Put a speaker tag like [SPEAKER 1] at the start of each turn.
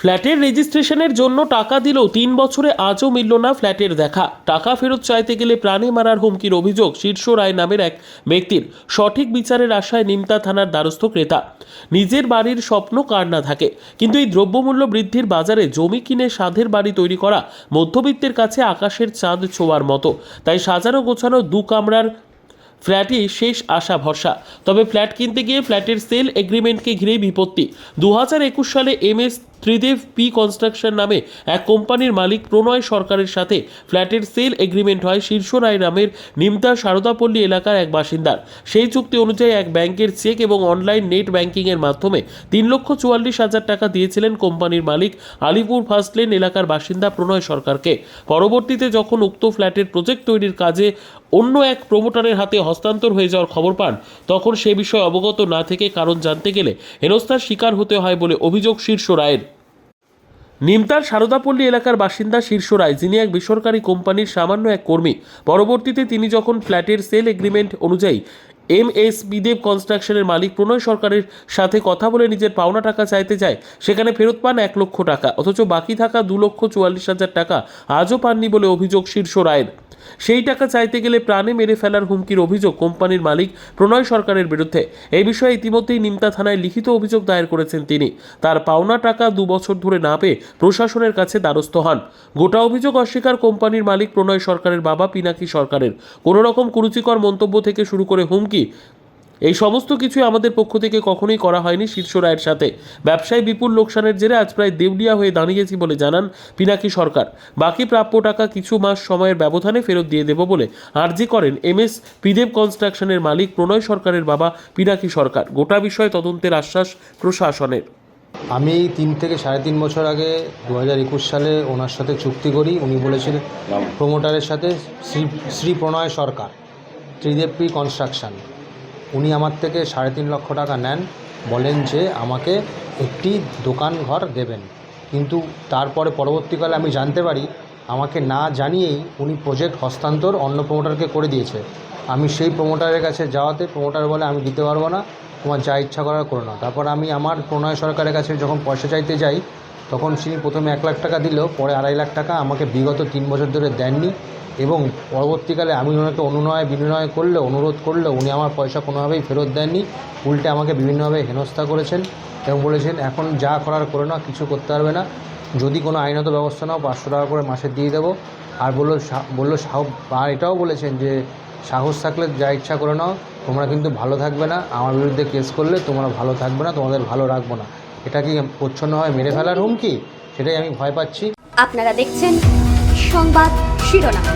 [SPEAKER 1] ফ্ল্যাটের রেজিস্ট্রেশনের জন্য টাকা দিলেও তিন বছরে আজও মিলল না ফ্ল্যাটের দেখা। টাকা ফেরত চাইতে গেলে প্রাণে মারার হুমকির অভিযোগ শীর্ষ রায় নামের এক ব্যক্তির। সঠিক বিচারের আশায় নিমতা থানার দ্বারস্থ ক্রেতা। নিজের বাড়ির স্বপ্ন কার না থাকে। কিন্তু এই দ্রব্যমূল্য বৃদ্ধির বাজারে জমি কিনে সাধের বাড়ি তৈরি করা মধ্যবিত্তের কাছে আকাশের চাঁদ ছোঁয়ার মতো। তাই সাজানো গোছানো দু কামরার ফ্ল্যাটই শেষ আশা ভরসা। তবে ফ্ল্যাট কিনতে গিয়ে ফ্ল্যাটের সেল এগ্রিমেন্টকে ঘিরেই বিপত্তি। দু সালে M S Tridev P construction নামে এক কোম্পানির মালিক প্রণয় সরকারের সাথে ফ্ল্যাটের সেল এগ্রিমেন্ট হয় শীর্ষ রায় নামের নিমতা সারদাপল্লী এলাকার এক বাসিন্দার। সেই চুক্তি অনুযায়ী এক ব্যাংকের চেক এবং অনলাইন নেট ব্যাংকিংয়ের মাধ্যমে তিন লক্ষ চুয়াল্লিশ হাজার টাকা দিয়েছিলেন কোম্পানির মালিক আলিপুর ফার্স্ট লেন এলাকার বাসিন্দা প্রণয় সরকারকে। পরবর্তীতে যখন উক্ত ফ্ল্যাটের প্রজেক্ট তৈরির কাজে অন্য এক প্রমোটারের হাতে হস্তান্তর হয়ে যাওয়ার খবর পান, তখন সে বিষয়ে অবগত না থেকে কারণ জানতে গেলে হেনস্থার শিকার হতে হয় বলে অভিযোগ শীর্ষ রায়ের। নিমতার সারদাপল্লী এলাকার বাসিন্দা শীর্ষ রায়, যিনি এক বেসরকারি কোম্পানির সামান্য এক কর্মী। পরবর্তীতে তিনি যখন ফ্ল্যাটের সেল এগ্রিমেন্ট অনুযায়ী এম এস বিদেব কনস্ট্রাকশনের মালিক প্রণয় সরকারের সাথে কথা বলে নিজের পাওনা টাকা চাইতে যায় সেখানে ফেরত পান এক লক্ষ টাকা। অথচ বাকি থাকা দু লক্ষ চুয়াল্লিশ হাজার টাকা আজও পাননি বলে অভিযোগ শীর্ষ রায়ের। সেই টাকা চাইতে গেলে প্রাণে মেরে ফেলার হুমকির অভিযোগ কোম্পানির মালিক প্রণয় সরকারের বিরুদ্ধে। এই বিষয়ে ইতিমধ্যেই নিমতা থানায় লিখিত অভিযোগ দায়ের করেছেন তিনি। তার পাওনা টাকা দু বছর ধরে না পেয়ে প্রশাসনের কাছে দ্বারস্থ হন। গোটা অভিযোগ অস্বীকার কোম্পানির মালিক প্রণয় সরকারের বাবা পিনাকি সরকারের। কোনো রকম কুরুচিকর মন্তব্য থেকে শুরু করে হুমকি এই সমস্ত কিছুই আমাদের পক্ষ থেকে কখনোই করা হয়নি শীর্ষ রায়ের সাথে। ব্যবসায়ী বিপুল লোকসানের জেরে আজ প্রায় দেউলিয়া হয়ে দাঁড়িয়েছি বলে জানান পিনাকি সরকার। বাকি প্রাপ্য টাকা কিছু মাস সময়ের ব্যবধানে ফেরত দিয়ে দেব বলে আর্জি করেন এম এস পিদেব কনস্ট্রাকশনের মালিক প্রণয় সরকারের বাবা পিনাকি সরকার। গোটা বিষয়ে তদন্তের আশ্বাস প্রশাসনের।
[SPEAKER 2] আমি তিন থেকে সাড়ে তিন বছর আগে দু হাজার একুশ সালে ওনার সাথে চুক্তি করি। উনি বলেছিলেন প্রমোটারের সাথে শ্রী শ্রী প্রণয় সরকার। ত্রিদেবী কনস্ট্রাকশন। উনি আমার থেকে সাড়ে তিন লক্ষ টাকা নেন, বলেন যে আমাকে একটি দোকান ঘর দেবেন। কিন্তু তারপরে পরবর্তীকালে আমি জানতে পারি, আমাকে না জানিয়েই উনি প্রজেক্ট হস্তান্তর অন্য প্রমোটারকে করে দিয়েছে। আমি সেই প্রমোটারের কাছে যাওয়াতে প্রমোটার বলে, আমি দিতে পারব না, তোমার যা ইচ্ছা করার করো না। তারপর আমি আমার প্রণয় সরকারের কাছে যখন পয়সা চাইতে যাই তখন তিনি প্রথমে এক লাখ টাকা দিলেও পরে আড়াই লাখ টাকা আমাকে বিগত তিন বছর ধরে দেননি এবং পরবর্তীকালে আমি ওনাকে অনুনয় বিনিময় করলে, অনুরোধ করলে উনি আমার পয়সা কোনোভাবেই ফেরত দেননি। উল্টে আমাকে বিভিন্নভাবে হেনস্থা করেছেন এবং বলেছেন, এখন যা করার করে না, কিছু করতে পারবে না। যদি কোনো আইনত ব্যবস্থা নাও, পাঁচশো টাকা করে মাসে দিয়ে দেবো। আর বলল সা- বলল সাহ আর এটাও বলেছেন যে, সাহস থাকলে যা ইচ্ছা করে নাও, তোমরা কিন্তু ভালো থাকবে না। আমার বিরুদ্ধে কেস করলে তোমরা ভালো থাকবে না, তোমাদের ভালো রাখব না। এটা কি প্রচ্ছন্নভাবে মেরে ফেলার হুমকি? সেটাই আমি ভয় পাচ্ছি।
[SPEAKER 3] আপনারা দেখছেন সংবাদ শিরোনাম।